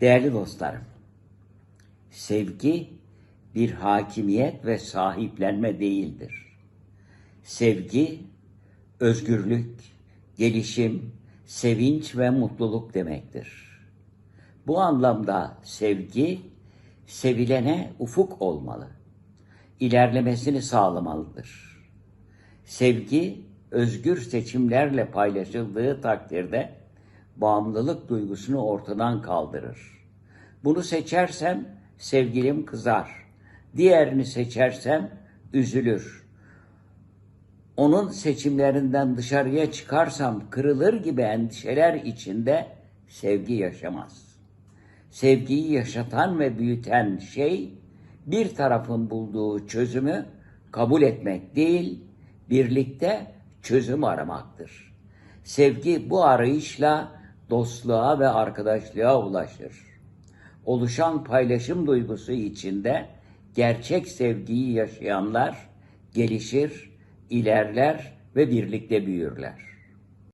Değerli dostlarım, sevgi bir hakimiyet ve sahiplenme değildir. Sevgi, özgürlük, gelişim, sevinç ve mutluluk demektir. Bu anlamda sevgi, sevilene ufuk olmalı. İlerlemesini sağlamalıdır. Sevgi, özgür seçimlerle paylaşıldığı takdirde bağımlılık duygusunu ortadan kaldırır. Bunu seçersem sevgilim kızar. Diğerini seçersem üzülür. Onun seçimlerinden dışarıya çıkarsam kırılır gibi endişeler içinde sevgi yaşamaz. Sevgiyi yaşatan ve büyüten şey bir tarafın bulduğu çözümü kabul etmek değil, birlikte çözüm aramaktır. Sevgi bu arayışla dostluğa ve arkadaşlığa ulaşır. Oluşan paylaşım duygusu içinde gerçek sevgiyi yaşayanlar gelişir, ilerler ve birlikte büyürler.